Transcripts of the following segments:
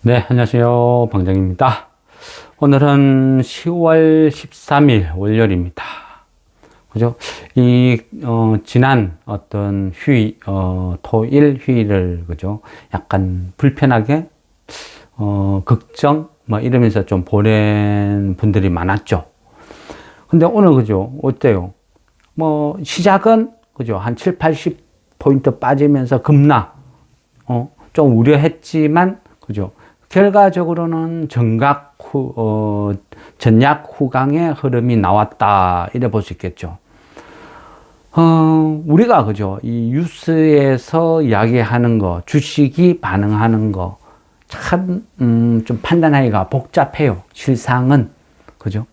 네, 안녕하세요. 방장입니다. 오늘은 10월 13일 월요일입니다. 그죠? 이, 어, 지난 어떤 휴일, 어, 토일 휴일을, 그죠? 약간 불편하게, 어, 걱정, 뭐 이러면서 좀 보낸 분들이 많았죠. 근데 오늘, 그죠? 어때요? 뭐, 시작은, 그죠? 한 7, 80포인트 빠지면서 급락, 어, 좀 우려했지만, 그죠? 결과적으로는 정각 후, 어, 전약 후강의 흐름이 나왔다. 이래 볼 수 있겠죠. 어, 우리가 그죠. 이 뉴스에서 이야기하는 거, 주식이 반응하는 거, 참, 음, 좀 판단하기가 복잡해요. 실상은. 그죠?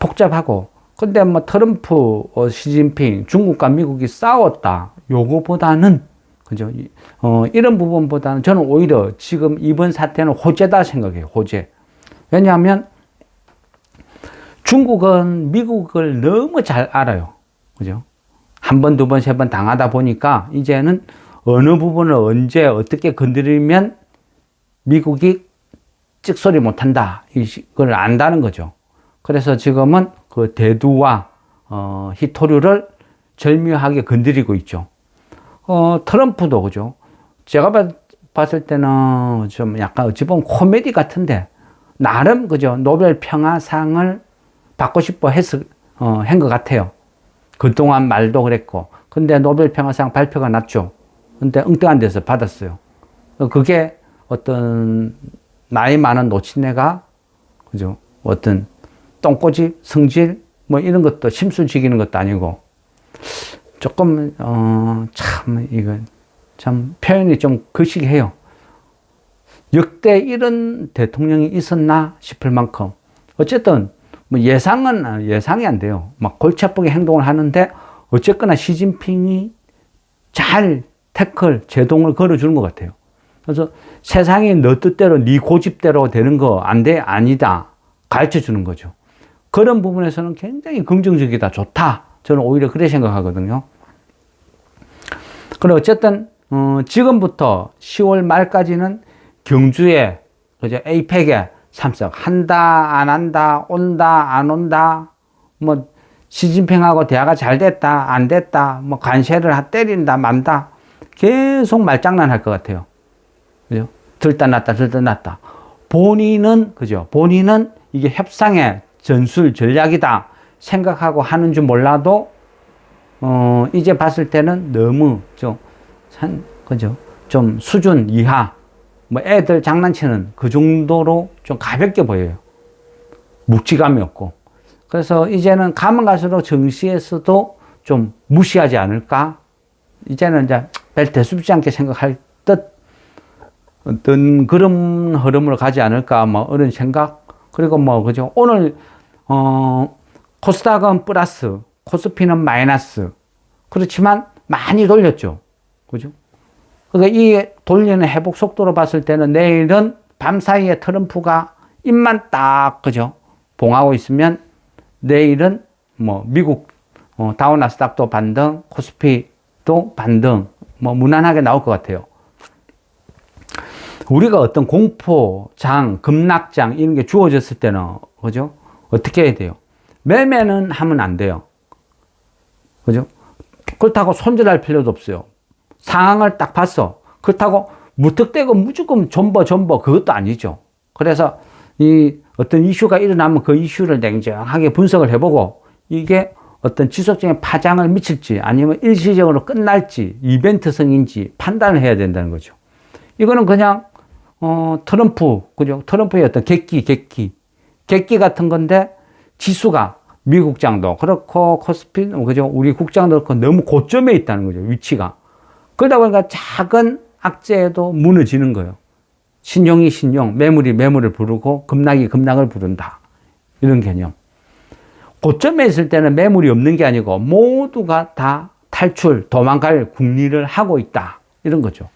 복잡하고. 근데 뭐 트럼프, 어, 시진핑, 중국과 미국이 싸웠다. 요거보다는 그죠? 어, 이런 부분보다는 저는 오히려 지금 이번 사태는 호재다 생각해요. 호재. 왜냐하면 중국은 미국을 너무 잘 알아요. 그죠? 한 번, 두 번, 세 번 당하다 보니까 이제는 어느 부분을 언제 어떻게 건드리면 미국이 찍소리 못한다. 이걸 안다는 거죠. 그래서 지금은 그 대두와 어, 히토류를 절묘하게 건드리고 있죠. 어, 트럼프도 그죠. 제가 봤, 봤을 때는 좀 약간 어찌 보면 코미디 같은데, 나름 그죠. 노벨 평화상을 받고 싶어 했을, 어, 한것 같아요. 그동안 말도 그랬고. 근데 노벨 평화상 발표가 났죠. 근데 엉뚱한 데서 받았어요. 그게 어떤 나이 많은 노친네가, 그죠. 어떤 똥꼬집, 성질, 뭐 이런 것도 심술 지기는 것도 아니고, 조금 어, 참 이건 참 표현이 좀 거시기해요. 역대 이런 대통령이 있었나 싶을 만큼 어쨌든 뭐 예상은 예상이 안 돼요. 막 골치 아프게 행동을 하는데 어쨌거나 시진핑이 잘 태클 제동을 걸어주는 것 같아요. 그래서 세상이 너 뜻대로 네 고집대로 되는 거 안 돼 아니다 가르쳐 주는 거죠. 그런 부분에서는 굉장히 긍정적이다 좋다. 저는 오히려 그래 생각하거든요. 그래 어쨌든 어, 지금부터 10월 말까지는 경주에 그죠 에이펙에 참석 한다 안 한다 온다 안 온다 뭐 시진핑하고 대화가 잘 됐다 안 됐다 뭐 관세를 때린다 만다 계속 말장난 할 것 같아요. 그죠? 들다 놨다 들다 놨다. 본인은 그죠? 본인은 이게 협상의 전술 전략이다 생각하고 하는 줄 몰라도 어 이제 봤을 때는 너무 좀 한, 그죠? 좀 수준 이하 뭐 애들 장난치는 그 정도로 좀 가볍게 보여요. 묵직감이 없고. 그래서 이제는 가면 갈수록 정시에서도 좀 무시하지 않을까? 이제는 이제 별 대수롭지 않게 생각할 듯 어떤 그런 흐름으로 가지 않을까? 뭐 이런 생각. 그리고 뭐 그죠? 오늘 어 코스닥은 플러스, 코스피는 마이너스. 그렇지만 많이 돌렸죠. 그죠? 그러니까 이 돌리는 회복 속도로 봤을 때는 내일은 밤 사이에 트럼프가 입만 딱, 그죠? 봉하고 있으면 내일은 뭐 미국 어, 다우나스닥도 반등, 코스피도 반등, 뭐 무난하게 나올 것 같아요. 우리가 어떤 공포장, 급락장 이런 게 주어졌을 때는 그죠? 어떻게 해야 돼요? 매매는 하면 안 돼요. 그죠? 그렇다고 손절할 필요도 없어요. 상황을 딱 봤어. 그렇다고 무턱대고 무조건 존버 존버 그것도 아니죠. 그래서 이 어떤 이슈가 일어나면 그 이슈를 냉정하게 분석을 해보고 이게 어떤 지속적인 파장을 미칠지 아니면 일시적으로 끝날지 이벤트성인지 판단을 해야 된다는 거죠. 이거는 그냥 어 트럼프 그죠? 트럼프의 어떤 객기 객기 객기 같은 건데 지수가 미국장도 그렇고 코스피 그죠? 우리 국장도 그렇고 너무 고점에 있다는 거죠. 위치가. 그러다 보니까 작은 악재에도 무너지는 거예요. 신용이 신용, 매물이 매물을 부르고 급락이 급락을 부른다. 이런 개념. 고점에 있을 때는 매물이 없는 게 아니고 모두가 다 탈출, 도망갈 궁리를 하고 있다. 이런 거죠.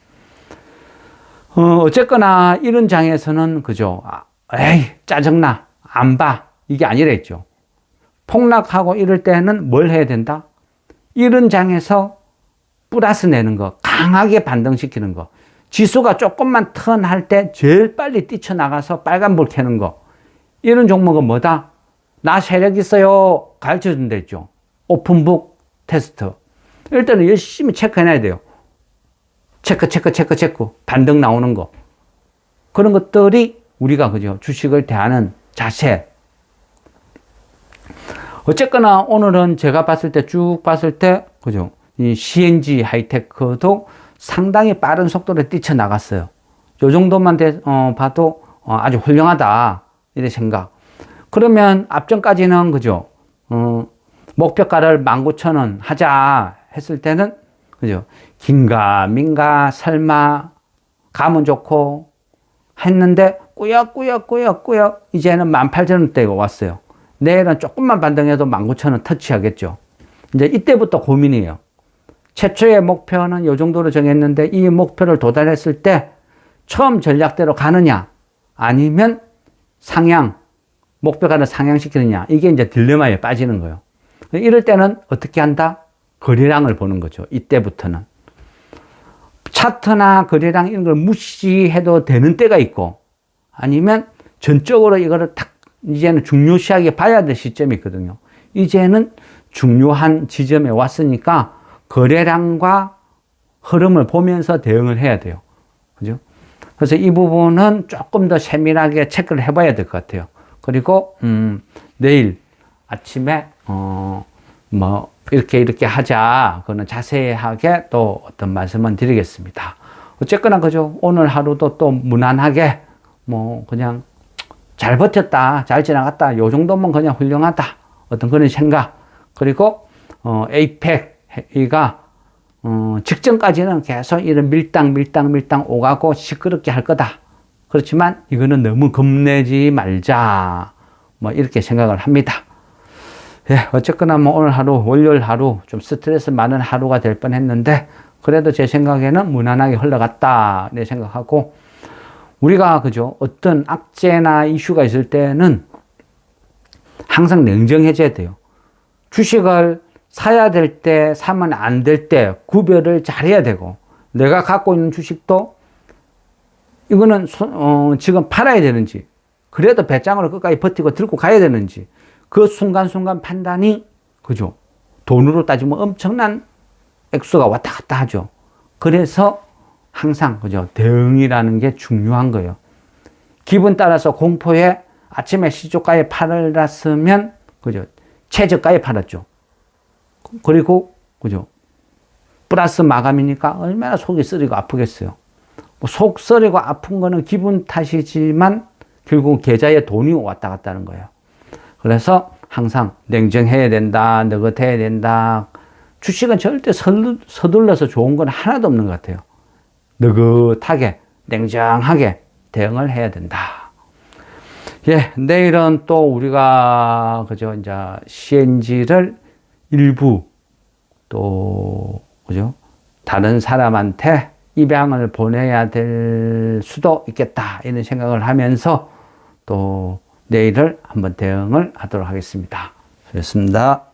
어, 어쨌거나 이런 장에서는 그죠. 아, 에이, 짜증나. 안 봐. 이게 아니라 했죠. 폭락하고 이럴 때는 뭘 해야 된다? 이런 장에서 플러스 내는 거, 강하게 반등시키는 거. 지수가 조금만 턴할 때 제일 빨리 뛰쳐나가서 빨간불 켜는 거. 이런 종목은 뭐다? 나 세력 있어요. 가르쳐 준다 했죠. 오픈북 테스트. 일단은 열심히 체크해놔야 돼요. 체크, 체크, 체크, 체크. 반등 나오는 거. 그런 것들이 우리가 그죠. 주식을 대하는 자세. 어쨌거나 오늘은 제가 봤을 때 쭉 봤을 때 그죠. 이 CNG 하이테크도 상당히 빠른 속도로 뛰쳐나갔어요. 요 정도만 돼, 어, 봐도 어, 아주 훌륭하다. 이래 생각. 그러면 앞전까지는 그죠. 어, 목표가를 19,000원 하자 했을 때는 그죠. 긴가 민가 설마 가면 좋고 했는데 꾸역꾸역꾸역꾸역 이제는 18,000원대가 왔어요. 내일은 조금만 반등해도 19,000원 터치하겠죠. 이제 이때부터 고민이에요. 최초의 목표는 이 정도로 정했는데 이 목표를 도달했을 때 처음 전략대로 가느냐 아니면 상향 목표가를 상향시키느냐 이게 이제 딜레마에 빠지는 거예요. 이럴 때는 어떻게 한다? 거래량을 보는 거죠. 이때부터는 차트나 거래량 이런 걸 무시해도 되는 때가 있고 아니면 전적으로 이거를 딱 이제는 중요시하게 봐야 될 시점이 있거든요. 이제는 중요한 지점에 왔으니까 거래량과 흐름을 보면서 대응을 해야 돼요. 그죠? 그래서 이 부분은 조금 더 세밀하게 체크를 해봐야 될 것 같아요. 그리고, 음, 내일 아침에, 어, 뭐, 이렇게 이렇게 하자. 그거는 자세하게 또 어떤 말씀은 드리겠습니다. 어쨌거나, 그죠? 오늘 하루도 또 무난하게, 뭐, 그냥 잘 버텼다. 잘 지나갔다. 요 정도면 그냥 훌륭하다. 어떤 그런 생각. 그리고, 어, 에이펙이가, 어, 직전까지는 계속 이런 밀당, 밀당, 밀당 오가고 시끄럽게 할 거다. 그렇지만 이거는 너무 겁내지 말자. 뭐 이렇게 생각을 합니다. 예, 어쨌거나 뭐 오늘 하루, 월요일 하루 좀 스트레스 많은 하루가 될 뻔 했는데 그래도 제 생각에는 무난하게 흘러갔다. 내 생각하고 우리가 그죠. 어떤 악재나 이슈가 있을 때는 항상 냉정해져야 돼요. 주식을 사야 될 때, 사면 안 될 때 구별을 잘 해야 되고, 내가 갖고 있는 주식도 이거는 어, 지금 팔아야 되는지, 그래도 배짱으로 끝까지 버티고 들고 가야 되는지, 그 순간순간 판단이, 그죠? 돈으로 따지면 엄청난 액수가 왔다 갔다 하죠. 그래서 항상, 그죠? 대응이라는 게 중요한 거예요. 기분 따라서 공포에 아침에 시초가에 팔았으면, 그죠? 최저가에 팔았죠. 그리고, 그죠? 플러스 마감이니까 얼마나 속이 쓰리고 아프겠어요. 뭐속 쓰리고 아픈 거는 기분 탓이지만 결국 계좌에 돈이 왔다 갔다 하는 거예요. 그래서 항상 냉정해야 된다, 느긋해야 된다. 주식은 절대 서둘러서 좋은 건 하나도 없는 것 같아요. 느긋하게, 냉정하게 대응을 해야 된다. 예, 내일은 또 우리가, 그죠, 이제 CNG를 일부 또, 그죠, 다른 사람한테 입양을 보내야 될 수도 있겠다. 이런 생각을 하면서 또 내일을 한번 대응을 하도록 하겠습니다. 수고했습니다.